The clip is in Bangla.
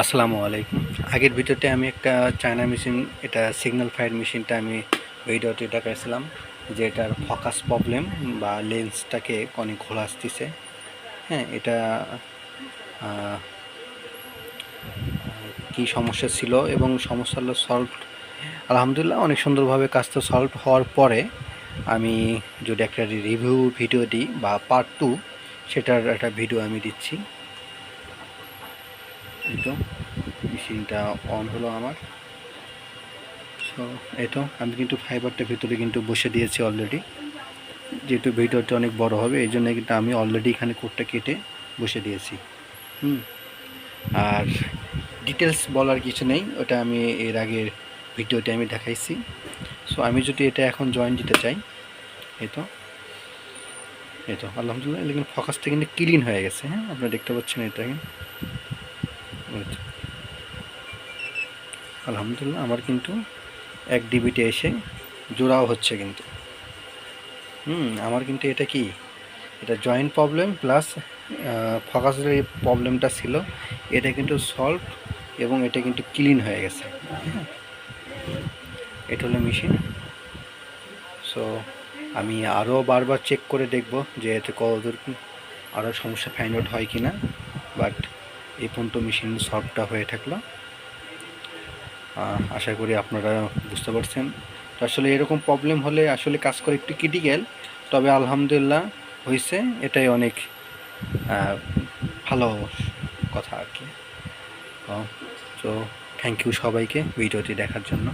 আসসালামু আলাইকুম। আগের ভিডিওতে আমি একটা চায়না মেশিন এটা সিগন্যাল ফায়ার মেশিনটা আমি ভিডিওতে দেখাইছিলাম, যে এটার ফোকাস প্রবলেম বা লেন্সটাকে অনেক ঘোলা আসতেছে। হ্যাঁ এটা কি সমস্যা ছিল এবং সমস্যাগুলো সলভ আলহামদুলিল্লাহ, অনেক সুন্দরভাবে কাজটা সলভ হওয়ার পরে আমি যদি একটা রিভিউ ভিডিও দিই বা পার্ট টু সেটার একটা ভিডিও আমি দিচ্ছি। এই তো, মেশিনটা অন হলো আমার। সো এই তো, আমি কিন্তু ফাইবারটা ভিতরে কিন্তু বসে দিয়েছি অলরেডি যেহেতু ভিডিওটা অনেক বড় হবে, এই জন্য কিন্তু আমি অলরেডি এখানে কোডটা কেটে বসে দিয়েছি। হুম। আর ডিটেলস বলার কিছু নেই, ওটা আমি এর আগের ভিডিওতে আমি দেখাইছি। সো আমি যদি এটা এখন জয়েন দিতে চাই, এই তো এই তো, আলহামদুলিল্লাহ লেকিন ফোকাসটা কিন্তু ক্লিন হয়ে গেছে হ্যাঁ? আপনারা দেখতে পাচ্ছেন এটা। তো। আলহামদুলিল্লাহ, আমার কিন্তু এক ডিবিতে এসে জোড়াও হচ্ছে কিন্তু হুম, আমার কিন্তু এটা কি এটা জয়েন্ট প্রবলেম প্লাস ফকাসের এই প্রবলেমটা ছিল, এটা কিন্তু সলভ এবং এটা কিন্তু ক্লিন হয়ে গেছে। এটা হলো মেশিন সো আমি আরও বারবার চেক করে দেখব যে এতে কতদূর আরও সমস্যা ফাইন্ড আউট হয় কি না বাট এই পর্যন্ত মেশিন সলভটা হয়ে থাকল। আশা করি আপনারা বুঝতে পারছেন। তো আসলে এরকম প্রবলেম হলে আসলে কাজ করে একটু ক্রিটিক্যাল তবে আলহামদুলিল্লাহ হয়েছে এটাই অনেক ভালো কথা আর কি। তো থ্যাংক ইউ সবাইকে ভিডিওটি দেখার জন্য।